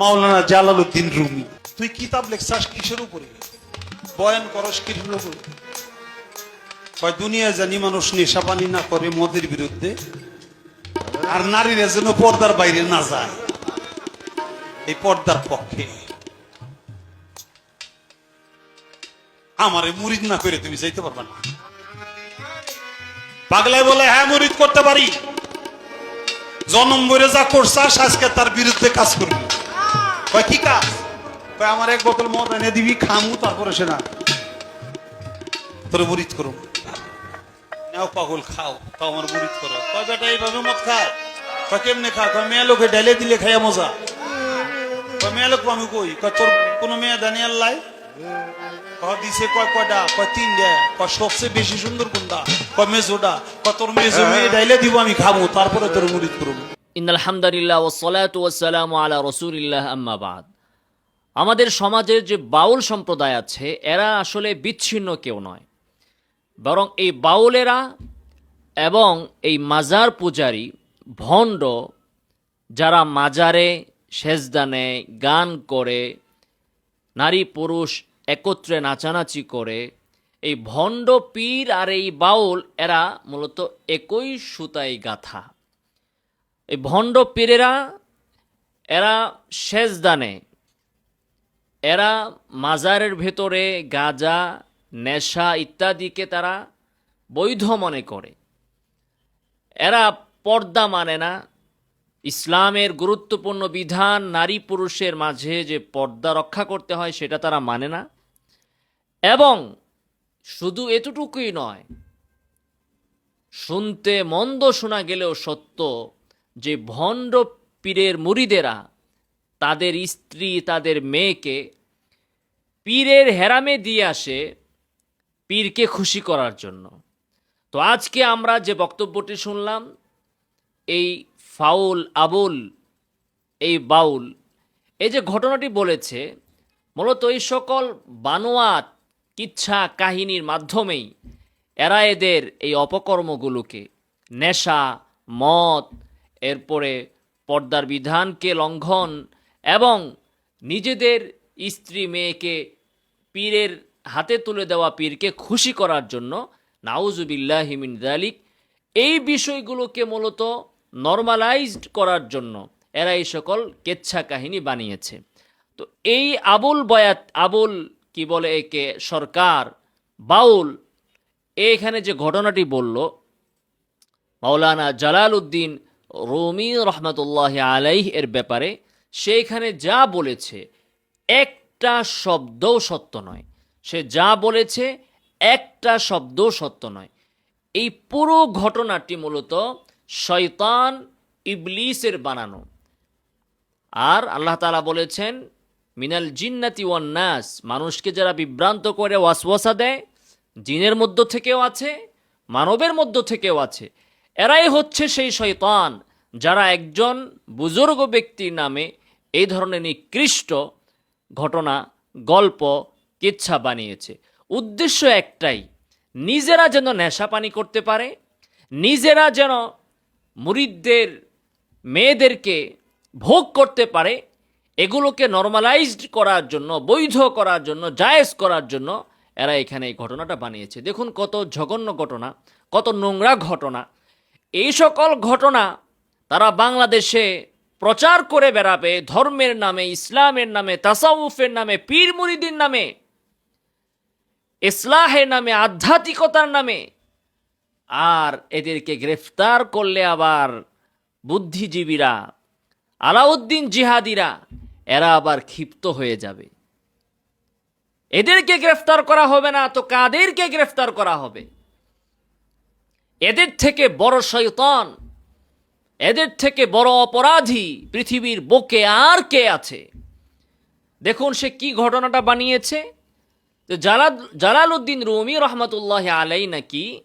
মাওলানা Jalaluddin Rumi, তুই কিতাব লেখছাস কিসের উপরে? বয়ান করস কিসের উপরে? কয় দুনিয়া জানি মানুষ নেশা পানি না করে মদের বিরুদ্ধে, আর নারীরা যেন পর্দার বাইরে না যায়। এই পর্দার পক্ষে। আমারে মুরিদ না করে তুমি যাইতে পারবে না। পাগলায় বলে হ্যাঁ মুরিদ করতে পারি। জনম বইরে যা করছাস, আজকে তার বিরুদ্ধে কাজ করবি। কি কাজ? কয়, আমার এক বোতল মদ এনে দিবি, খামু, তারপরে সে না তোর মুরিদ করো নাও পাগল, খাও তাও আমার মুরিদ করো। কয়, বেটা, এইভাবে মদ খায়? কয়, কেমনে খা কয়, মেয়ে লোকে ডাইলে দিলে খাইয়া মজা। কয়, মেয়ে লোক আমি কই? তোর কোনো মেয়ে দানি আল্লাহ? কয়, দিছে, কয় কয়টা কয় তিন দে কয়, সবচেয়ে বেশি সুন্দর কোনটা কয় মেজোটা কয়, তোর মেজো মেয়ে ডাইলে দিব, আমি খাব তারপরে তোর মুরিদ করব ইন আলহামদুলিল্লাহ ও সলাতু ওয়াসালাম আলা রসুলিল্লাহ আম্মাবাদ আমাদের সমাজের যে বাউল সম্প্রদায় আছে, এরা আসলে বিচ্ছিন্ন কেউ নয়। বরং এই বাউলেরা এবং এই মাজার পূজারী ভণ্ড, যারা মাজারে সেজদা নেয়, গান করে, নারী পুরুষ একত্রে নাচানাচি করে, এই ভণ্ড পীর আর এই বাউল, এরা মূলত একই সুতাই গাথা। এই ভণ্ড পীরেরা, এরা সেজদানে। এরা মাজারের ভেতরে গাজা, নেশা ইত্যাদিকে তারা বৈধ মনে করে। এরা পর্দা মানে না। ইসলামের গুরুত্বপূর্ণ বিধান নারী পুরুষের মাঝে যে পর্দা রক্ষা করতে হয়, সেটা তারা মানে না। এবং শুধু এতটুকুই নয়, শুনতে মন্দ শোনা গেলেও সত্য যে ভণ্ড পীরের মুরিদেরা তাদের স্ত্রী, তাদের মেয়েকে পীরের হেরামে দিয়ে আসে পীরকে খুশি করার জন্য। তো আজকে আমরা যে বক্তব্যটি শুনলাম, এই ফাউল আবুল, এই বাউল, এই যে ঘটনাটি বলেছে, মূলত এই সকল বানোয়াত, কিচ্ছা কাহিনীর মাধ্যমেই এরা এদের এই অপকর্মগুলোকে, নেশা, মদ এরপরে পর্দার বিধানকে লঙ্ঘন এবং নিজেদের স্ত্রী মেয়েকে পীরের হাতে তুলে দেওয়া পীরকে খুশি করার জন্য নাউজুবিল্লাহিমিন দালিক এই বিষয়গুলোকে মূলত নর্মালাইজড করার জন্য এরা এই সকল কেচ্ছা কাহিনী বানিয়েছে। তো এই আবুল বয়াত, আবুল কি বলে একে, সরকার, বাউল, এখানে যে ঘটনাটি বলল, মাওলানা জালাল উদ্দিন রুমি রহমতুল্লাহ আলাইহ এর ব্যাপারে সেইখানে যা বলেছে, একটা শব্দও সত্য নয়। সে যা বলেছে, একটা শব্দও সত্য নয়। এই পুরো ঘটনাটি মূলত শয়তান ইবলিসের বানানো। আর আল্লাহ তালা বলেছেন, মিনাল জিন্নাতি ওয়ান্নাস মানুষকে যারা বিভ্রান্ত করে ওয়াসওয়াসা দেয়, জিনের মধ্য থেকেও আছে, মানবের মধ্য থেকেও আছে। এরাই হচ্ছে সেই শয়তান। যারা একজন বুজুর্গ ব্যক্তির নামে এই ধরনের নিকৃষ্ট ঘটনা, গল্প, কিচ্ছা বানিয়েছে। উদ্দেশ্য একটাই, নিজেরা যেন নেশা পানি করতে পারে, নিজেরা যেন মুরিদদের, মেয়েদেরকে ভোগ করতে পারে, এগুলোকে নর্মালাইজড করার জন্য, বৈধ করার জন্য, জায়েজ করার জন্য এরা এখানে এই ঘটনাটা বানিয়েছে। দেখুন কত জঘন্য ঘটনা, কত নোংরা ঘটনা। এই সকল ঘটনা তারা বাংলাদেশে প্রচার করে বেড়াবে ধর্মের নামে, ইসলামের নামে, তাসাউফের নামে পীর মুরিদির নামে, ইসলাহের নামে, আধ্যাত্মিকতার নামে। আর এদেরকে গ্রেফতার করলে আবার বুদ্ধিজীবীরা, আলাউদ্দিন জিহাদিরা, এরা আবার ক্ষিপ্ত হয়ে যাবে। এদেরকে গ্রেফতার করা হবে না, তো কাদেরকে গ্রেফতার করা হবে? এদের থেকে বড় শয়তান এদের থেকে বড় অপরাধী পৃথিবীর বুকে আর কে আছে? দেখুন সে কি ঘটনাটা বানিয়েছে। জালাল উদ্দিন রুমি রহমতুল্লাহ আলাই নাকি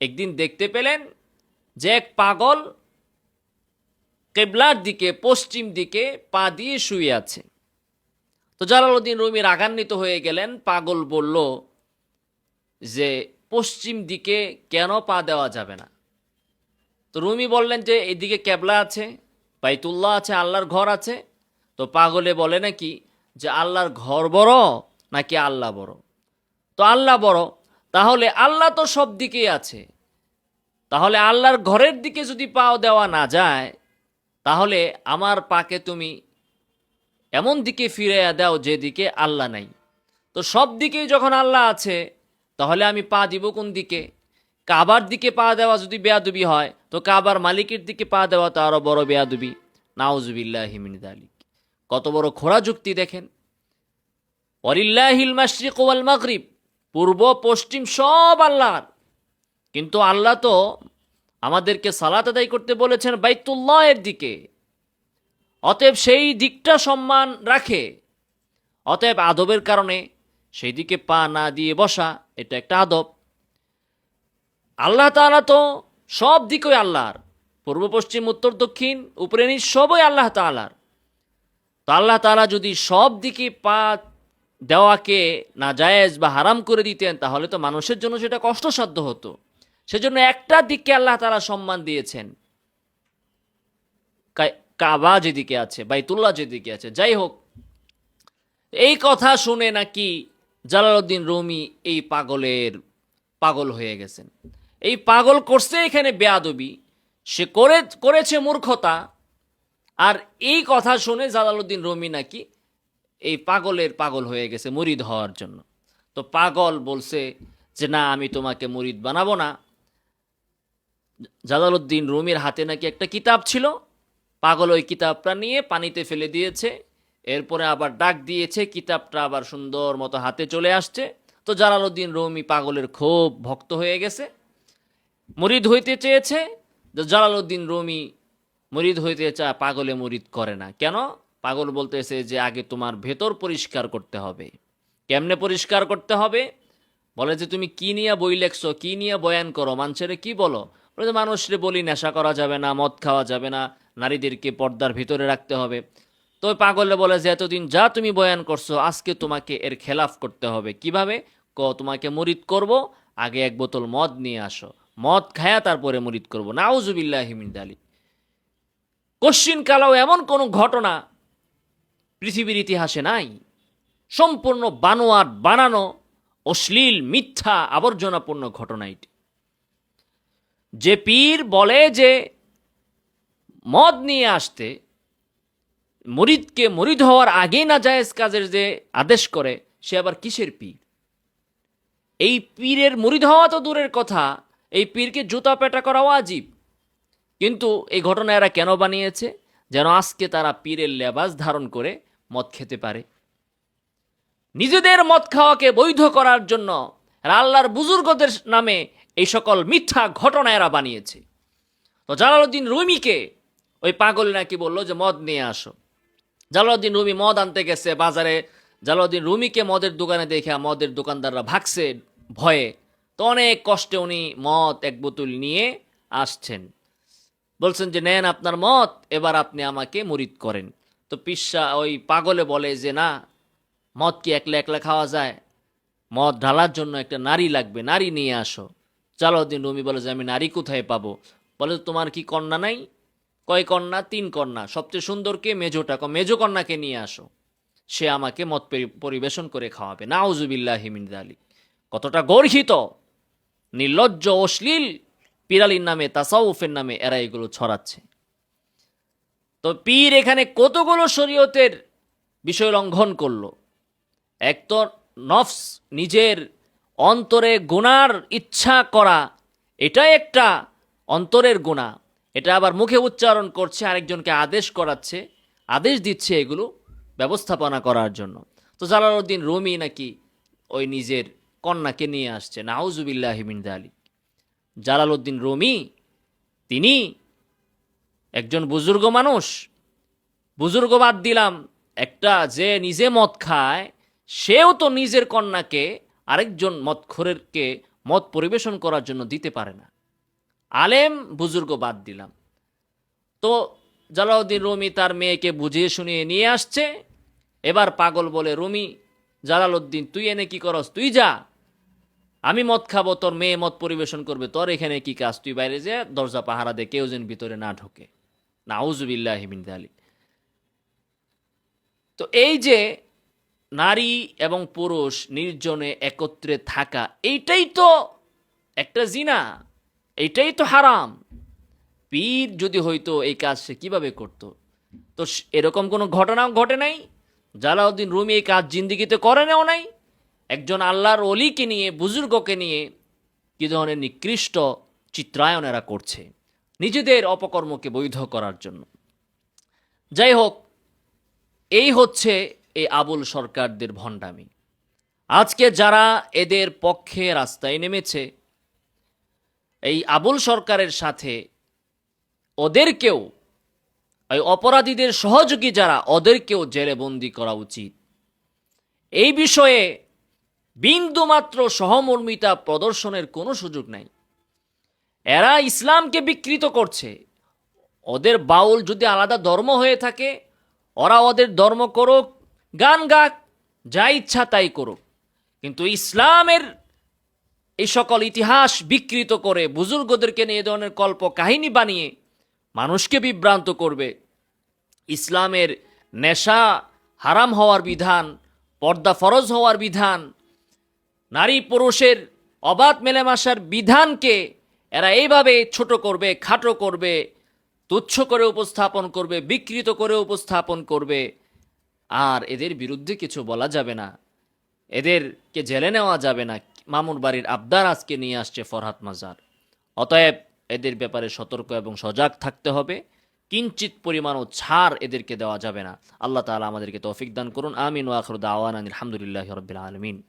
একদিন দেখতে পেলেন যে এক পাগল কেবলার দিকে, পশ্চিম দিকে পা দিয়ে শুয়ে আছে। তো জালালউদ্দিন রুমি রাগান্বিত হয়ে গেলেন। পাগল বলল যে, পশ্চিম দিকে কেন পা দেওয়া যাবে না? তো রুমি বললেন যে, এদিকে কেবলা আছে, বাইতুল্লাহ আছে, আল্লাহর ঘর আছে। তো পাগলে বলে নাকি যে, আল্লাহর ঘর বড় নাকি আল্লাহ বড়? তো আল্লাহ বড়, তাহলে আল্লাহ তো সব দিকেই আছে। তাহলে আল্লাহর ঘরের দিকে যদি পাও দেওয়া না যায়, তাহলে আমার পাকে তুমি এমন দিকে ফিরে দাও যেদিকে আল্লাহ নাই। তো সব দিকেই যখন আল্লাহ আছে, তাহলে আমি পা দিব কোন দিকে? কাবার দিকে পা দেওয়া যদি বেয়াদুবি হয় তো কাবার মালিকের দিকে পা দেওয়া তো আরও বড় বেয়াদুবি। নাউজুবিল্লাহ হিমিন আলিক কত বড় খোড়া যুক্তি দেখেন। অরিল্লাহিল মাশরিক ওয়াল মাগরিব, পূর্ব, পশ্চিম সব আল্লাহর। কিন্তু আল্লাহ তো আমাদেরকে সালাত আদায় করতে বলেছেন বাইতুল্লাহের দিকে। অতএব সেই দিকটা সম্মান রাখে। অতএব আদবের কারণে সেই দিকে পা না দিয়ে বসা, এটা একটা আদব। আল্লাহ তাআলা তো সব দিকই আল্লাহর। পূর্ব, পশ্চিম, উত্তর, দক্ষিণ, উপরে, নিচ, সবই আল্লাহ তাআলার। তো আল্লাহ তাআলা যদি সব দিকে পা দেওয়াকে না জায়েজ বা হারাম করে দিতেন, তাহলে তো মানুষের জন্য সেটা কষ্টসাধ্য হতো। সেজন্য একটা দিককে আল্লাহ তাআলা সম্মান দিয়েছেন। কাবা যেদিকে আছে, বাইতুল্লাহ যেদিকে আছে, যাই হোক। এই কথা শুনে নাকি জালালউদ্দিন রুমি এই পাগলের পাগল হয়ে গেছেন। এই পাগল করছে এখানে বেয়াদবি। সে করে, করেছে মূর্খতা। আর এই কথা শুনে জালালউদ্দিন রুমি নাকি এই পাগলের পাগল হয়ে গেছে মুরিদ হওয়ার জন্য। তো পাগল বলছে যে, না, আমি তোমাকে মুরিদ বানাবো না। জালালউদ্দিন রুমির হাতে নাকি একটা কিতাব ছিল। পাগল ওই কিতাবটা নিয়ে পানিতে ফেলে দিয়েছে। এরপরে আবার ডাক দিয়েছে, কিতাবটা আবার সুন্দর মতো হাতে চলে আসছে। তো জালালউদ্দিন রুমি পাগলের খুব ভক্ত হয়ে গেছে। মুরিদ হইতে চেয়েছে জালালউদ্দিন রুমি মুরিদ হইতে চায় পাগলে মরিদ করে না। কেন? পাগল বলতেছে যে আগে তোমার ভেতর পরিষ্কার করতে হবে। কেমনে পরিষ্কার করতে হবে? বলে যে তুমি কি নিয়ে বই লেখছো, কি নিয়ে বয়ান করো, মানুষের কি বলো? বলে যে মানুষরে বলি, নেশা করা যাবে না, মদ খাওয়া যাবে না, নারীদেরকে পর্দার ভিতরে রাখতে হবে। তো পাগলে বলে যে এতদিন যা তুমি বয়ান করছ, আজকে তোমাকে এর খেলাফ করতে হবে। কীভাবে? ক, তোমাকে মুরিদ করব, আগে এক বোতল মদ নিয়ে আসো। মদ খায়া তারপরে মুরিদ করব। নাউজুবিল্লাহ হিমিন দালি কশ্চিন কালাও এমন কোনো ঘটনা পৃথিবীর ইতিহাসে নাই। সম্পূর্ণ বানোয়াট, বানানো, অশ্লীল, মিথ্যা, আবর্জনাপূর্ণ ঘটনা এটি। যে পীর বলে যে মদ নিয়ে আসতে, মরিদকে মরিদ হওয়ার আগেই না জায়েজ কাজের যে আদেশ করে, সে আবার কিসের পীর? এই পীরের মরিদ হওয়া তো দূরের কথা এই পীরকে জুতা পেটা করা আজীব কিন্তু এই ঘটনা এরা কেন বানিয়েছে? যেন আজকে তারা পীরের লেবাস ধারণ করে মদ খেতে পারে। নিজেদের মদ খাওয়াকে বৈধ করার জন্য আল্লাহর বুজুর্গদের নামে এই সকল মিথ্যা ঘটনা এরা বানিয়েছে। তো জালালউদ্দিন রুমিকে ওই পাগল নাকি বলল যে, মদ নিয়ে আসো। জালালউদ্দিন রুমি মদ আনতে গেছে বাজারে। জালালউদ্দিন রুমিকে মদের দোকানে দেখে মদের দোকানদাররা ভাগছে ভয়ে। তো অনেক কষ্টে উনি মদ এক বোতল নিয়ে আসছেন। বলছেন যে, নেন আপনার মত এবার আপনি আমাকে মুরিদ করেন। তো পিসা ওই পাগলে বলে যে, না, মদ কি একলা একলা খাওয়া যায়? মদ ঢালার জন্য একটা নারী লাগবে, নারী নিয়ে আসো। জালাউদ্দিন রুমি বলে যে, আমি নারী কোথায় পাবো? বলে, তোমার কি কন্যা নাই? কয় কন্যা? তিন কন্যা। সবচেয়ে সুন্দর কে? মেজোটা। মেজো কন্যাকে নিয়ে আসো। সে আমাকে মত পরিবেশন করে খাওয়াবে। নাউজুবিল্লাহ হিমিন আলী কতটা গর্হিত! নির্লজ্জ অশ্লীল পিরালির নামে, তাসাউফের নামে এরা এগুলো ছড়াচ্ছে। তো পীর এখানে কতগুলো শরীয়তের বিষয় লঙ্ঘন করল? এক তো নফস, নিজের অন্তরে গুনার ইচ্ছা করা, এটাই একটা অন্তরের গুণা। এটা আবার মুখে উচ্চারণ করছে, আরেকজনকে আদেশ করাচ্ছে, আদেশ দিচ্ছে এগুলো ব্যবস্থাপনা করার জন্য। তো জালালউদ্দিন রুমি নাকি ওই নিজের কন্যাকে নিয়ে আসছে নাউজুবিল্লাহ হিমিন আলী জালালউদ্দিন রুমি, তিনি একজন বুজুর্গ মানুষ। বুজুর্গ বাদ দিলাম, একটা যে নিজে মদ খায়, সেও তো নিজের কন্যাকে আরেকজন মদখোরেরকে মদ পরিবেশন করার জন্য দিতে পারে না। আলেম, বুজুর্গ বাদ দিলাম। তো জালাউদ্দিন রুমি তার মেয়েকে বুঝিয়ে শুনিয়ে নিয়ে আসছে। এবার পাগল বলে, রুমি, জালালউদ্দিন, তুই এনে কি করস? তুই যা। আমি মদ খাব, তোর মেয়ে মদ পরিবেশন করবে, তোর এখানে কি কাজ? তুই বাইরে যে, দরজা পাহারা দে, কেউ যেন ভিতরে না ঢোকে। নাউজুবিল্লাহ হিমিন আলী তো এই যে নারী এবং পুরুষ নির্জনে একত্রে থাকা, এইটাই তো একটা জিনা, এইটাই তো হারাম। পীর যদি হয়তো এই কাজ সে কীভাবে করত? তো এরকম কোনো ঘটনাও ঘটে নাই? জালাউদ্দিন রুমি এই কাজ জিন্দিগিতে করে নেও নাই? একজন আল্লাহর অলিকে নিয়ে, বুজুর্গকে নিয়ে কি ধরনের নিকৃষ্ট চিত্রায়ন এরা করছে নিজেদের অপকর্মকে বৈধ করার জন্য। যাই হোক, এই হচ্ছে এই আবুল সরকারদের ভণ্ডামি। আজকে যারা এদের পক্ষে রাস্তায় নেমেছে, এই আবুল সরকারের সাথে ওদেরকেও, এই অপরাধীদের সহযোগী যারা, ওদেরকেও জেলে বন্দি করা উচিত। এই বিষয়ে বিন্দুমাত্র সহমর্মিতা প্রদর্শনের কোনো সুযোগ নাই। এরা ইসলামকে বিকৃত করছে। ওদের বাউল যদি আলাদা ধর্ম হয়ে থাকে, ওরা ওদের ধর্ম করুক, গান গাক, যা ইচ্ছা তাই করুক। কিন্তু ইসলামের এই সকল ইতিহাস বিকৃত করে বুজুর্গদেরকে নিয়ে ধরনের কল্প কাহিনী বানিয়ে মানুষকে বিভ্রান্ত করবে। ইসলামের নেশা হারাম হওয়ার বিধান, পর্দা ফরজ হওয়ার বিধান নারী পুরুষের অবাধ মেলেমাশার বিধানকে এরা এইভাবে ছোট করবে, খাটো করবে, তুচ্ছ করে উপস্থাপন করবে, বিকৃত করে উপস্থাপন করবে। আর এদের বিরুদ্ধে কিছু বলা যাবে না। এদেরকে জেলে নেওয়া যাবে না। মামুর বাড়ির আবদার আজকে নিয়ে আসছে ফরহাত মাজার। অতএব এদের ব্যাপারে সতর্ক এবং সজাগ থাকতে হবে। কিঞ্চিত পরিমাণও ছাড় এদেরকে দেওয়া যাবে না। আল্লাহ তাআলা আমাদেরকে তৌফিক দান করুন। আমিন ওয়াখরুদ আওয়ান আলহামদুলিল্লাহ রবিল আলমিন।